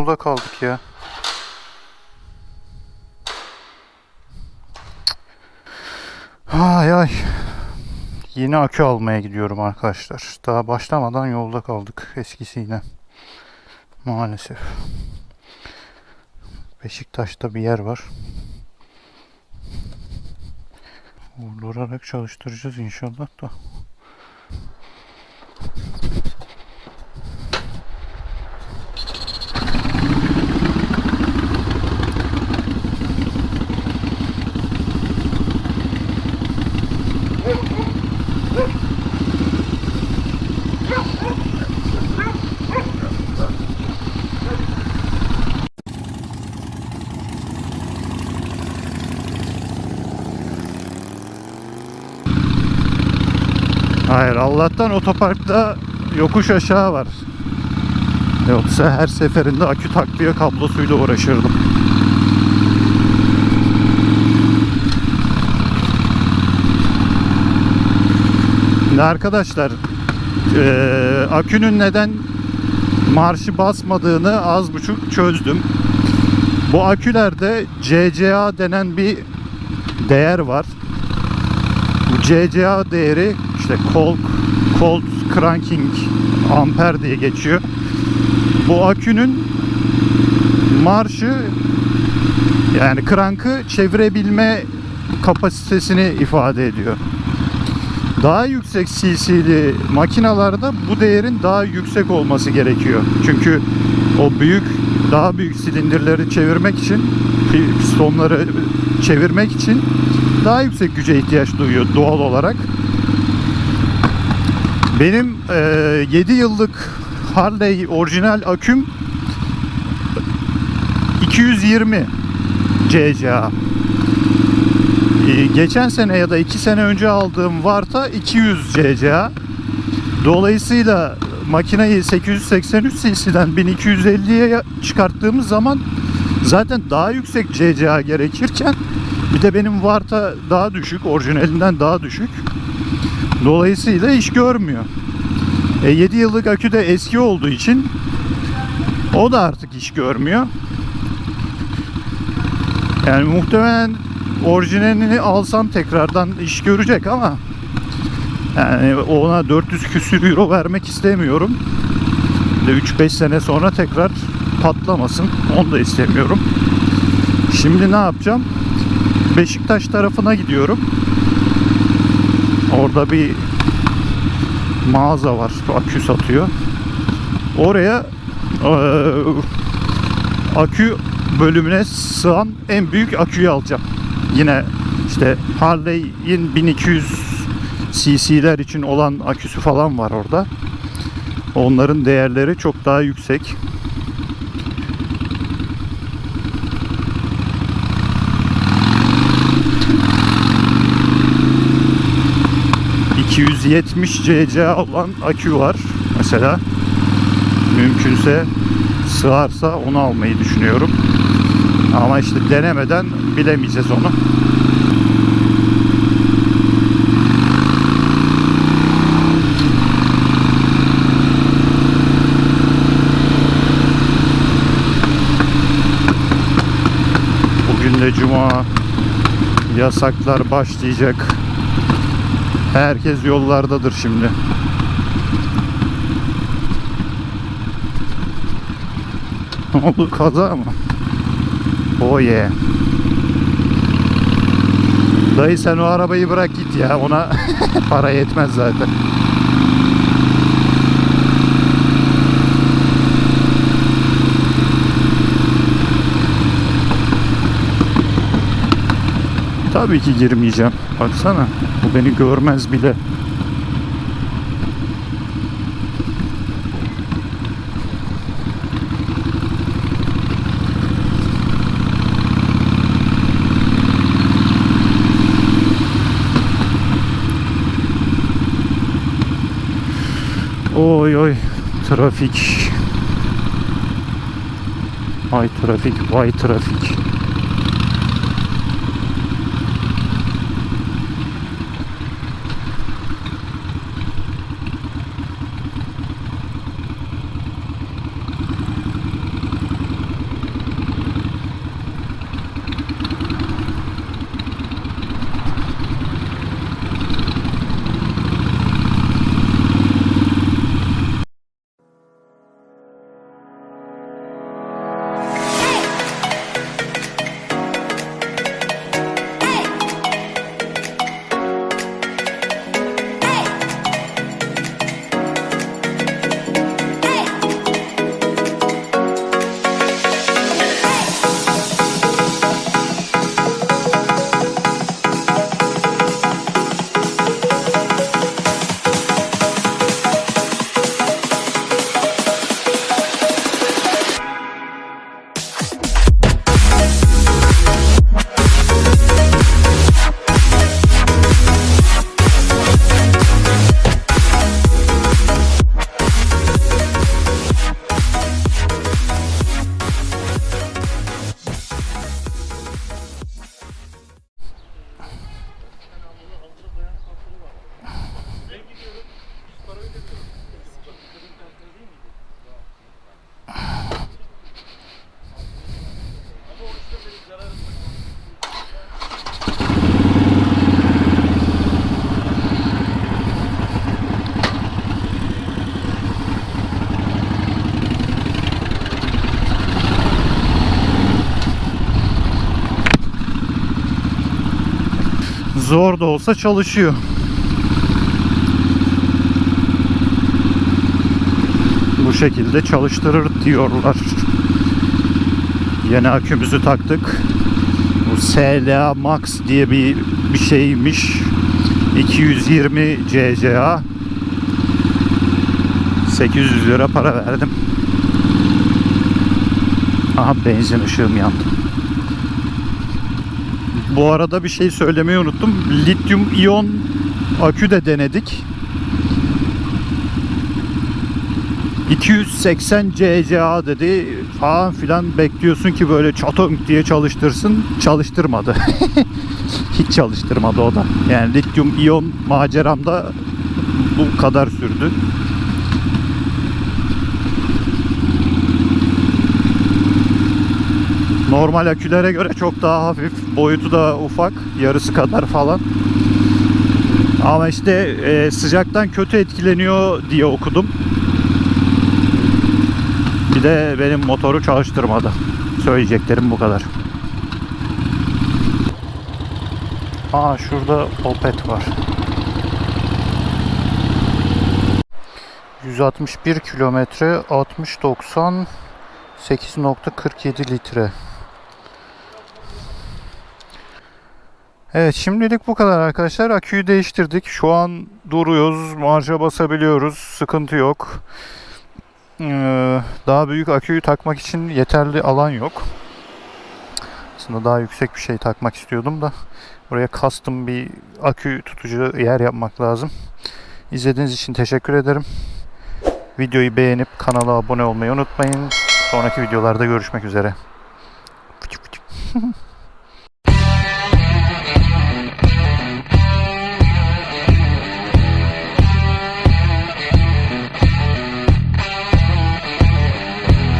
Burada kaldık ya. Ay ay. Yeni akü almaya gidiyorum arkadaşlar. Daha başlamadan yolda kaldık eskisiyle. Maalesef. Beşiktaş'ta bir yer var. Vurdurarak çalıştıracağız inşallah da. Hayır Allah'tan otoparkta yokuş aşağı var. Yoksa her seferinde akü takviye kablosuyla uğraşırdım. Şimdi arkadaşlar eee, akünün neden marşı basmadığını az buçuk çözdüm. Bu akülerde CCA denen bir değer var. Bu CCA değeri işte cold, cold cranking amper diye geçiyor. Bu akünün marşı yani krankı çevirebilme kapasitesini ifade ediyor. Daha yüksek cc'li makinalarda bu değerin daha yüksek olması gerekiyor. Çünkü o büyük daha büyük silindirleri çevirmek için pi- pistonları çevirmek için daha yüksek güce ihtiyaç duyuyor doğal olarak. Benim eee 7 yıllık Harley orijinal aküm 220 CCA. Ee, geçen sene ya da 2 sene önce aldığım Varta 200 CCA. Dolayısıyla makineyi 883 cc'den 1250'ye çıkarttığımız zaman zaten daha yüksek CCA gerekirken bir de benim Varta daha düşük, orijinalinden daha düşük. Dolayısıyla iş görmüyor. E, 7 yıllık akü de eski olduğu için o da artık iş görmüyor. Yani muhtemelen orijinalini alsam tekrardan iş görecek ama yani ona 400 küsür euro vermek istemiyorum. Bir de 3-5 sene sonra tekrar patlamasın. Onu da istemiyorum. Şimdi ne yapacağım? Beşiktaş tarafına gidiyorum. Orada bir mağaza var. Akü satıyor. Oraya eee, akü bölümüne sığan en büyük aküyü alacağım. Yine işte Harley'in 1200 cc'ler için olan aküsü falan var orada. Onların değerleri çok daha yüksek. ...270 cca olan akü var mesela. Mümkünse sığarsa onu almayı düşünüyorum. Ama işte denemeden bilemeyeceğiz onu. Bugün de cuma yasaklar başlayacak. Herkes yollardadır şimdi. Ne oldu kaza mı? Oh yeah. Dayı sen o arabayı bırak git ya. Ona para yetmez zaten. Tabii ki girmeyeceğim. Baksana. Bu beni görmez bile. Oy oy trafik. Ay trafik, vay trafik. Zor da olsa çalışıyor. Bu şekilde çalıştırır diyorlar. Yeni akümüzü taktık. Bu SLA Max diye bir bir şeymiş. 220 CCA. 800 lira para verdim. Aha benzin ışığım yandı. Bu arada bir şey söylemeyi unuttum. Lityum iyon akü de denedik. 280 CCA dedi falan filan bekliyorsun ki böyle çatong diye çalıştırsın. Çalıştırmadı. Hiç çalıştırmadı o da. Yani lityum iyon maceramda bu kadar sürdü. Normal akülere göre çok daha hafif. Boyutu da ufak. Yarısı kadar falan. Ama işte e, sıcaktan kötü etkileniyor diye okudum. Bir de benim motoru çalıştırmadı. Söyleyeceklerim bu kadar. Aa şurada Opet var. 161 kilometre 60 90 8.47 litre. Evet şimdilik bu kadar arkadaşlar. Aküyü değiştirdik. Şu an duruyoruz. Marşa basabiliyoruz. Sıkıntı yok. Ee, daha büyük aküyü takmak için yeterli alan yok. Aslında daha yüksek bir şey takmak istiyordum da buraya custom bir akü tutucu yer yapmak lazım. İzlediğiniz için teşekkür ederim. Videoyu beğenip kanala abone olmayı unutmayın. Sonraki videolarda görüşmek üzere.